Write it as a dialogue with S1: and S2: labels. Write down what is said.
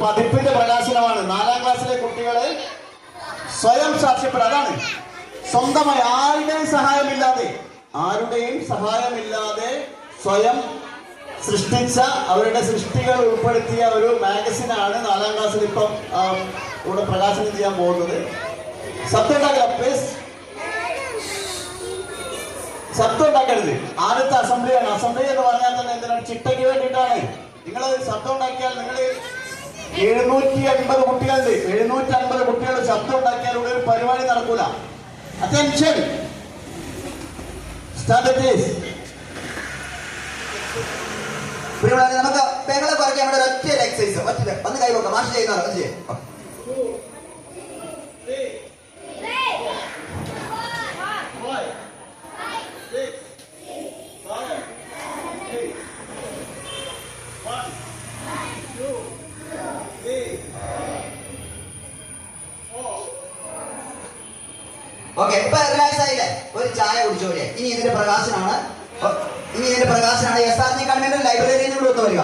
S1: പതിപ്പിന്റെ പ്രകാശനമാണ്. നാലാം ക്ലാസ്സിലെ കുട്ടികളെ സ്വയം സാക്ഷ്യപ്പെടുക. അതാണ്. സ്വന്തമായി ആരുടെയും സഹായമില്ലാതെ ആരുടെയും സഹായമില്ലാതെ സ്വയം സൃഷ്ടിച്ച അവരുടെ സൃഷ്ടികൾ ഉൾപ്പെടുത്തിയ ഒരു മാഗസിനാണ് നാലാം ക്ലാസ്സിൽ ഇപ്പം ഇവിടെ പ്രകാശനം ചെയ്യാൻ പോകുന്നത്. ശബ്ദം ഉണ്ടാക്കില്ല പ്ലീസ് ശബ്ദം ഉണ്ടാക്കരുത്. ആദ്യത്തെ അസംബ്ലിയാണ്. അസംബ്ലി എന്ന് പറഞ്ഞാൽ തന്നെ എന്തിനാണ്? ചിട്ടയ്ക്ക് വേണ്ടിയിട്ടാണ്. നിങ്ങൾ ശബ്ദം ഉണ്ടാക്കിയാൽ നിങ്ങൾ എഴുന്നൂറ്റി അൻപത് കുട്ടികളുണ്ട്. എഴുന്നൂറ്റി അൻപത് കുട്ടികളുടെ ശബ്ദം ഉണ്ടാക്കിയാൽ ഇവിടെ ഒരു പരിപാടി നടക്കൂല. അറ്റൻഷൻ
S2: പ്രിയമുള്ളവരെ നമുക്ക് പെങ്ങളെ കുറയ്ക്കാൻ വേണ്ടി ഒറ്റ എക്സസൈസ് ഒറ്റ ഒന്ന് കൈ നോക്കാം. മാഷ് ചെയ്യുന്നതാണ് ചെയ്യാം ചെയ്യേ. ഓക്കെ ഇപ്പൊ റിലാക്സ് ആയില്ലേ? ഒരു ചായ കുടിച്ചോളിയെ ഇനി ഇതിന്റെ പ്രകാശനാണ്. ഇനി ഇതിന്റെ പ്രകാശനാണ്. എസ് ആർ ജി കൺവെന്റൽ ലൈബ്രറിയിൽ നിന്ന് കൊടുത്തു വരിക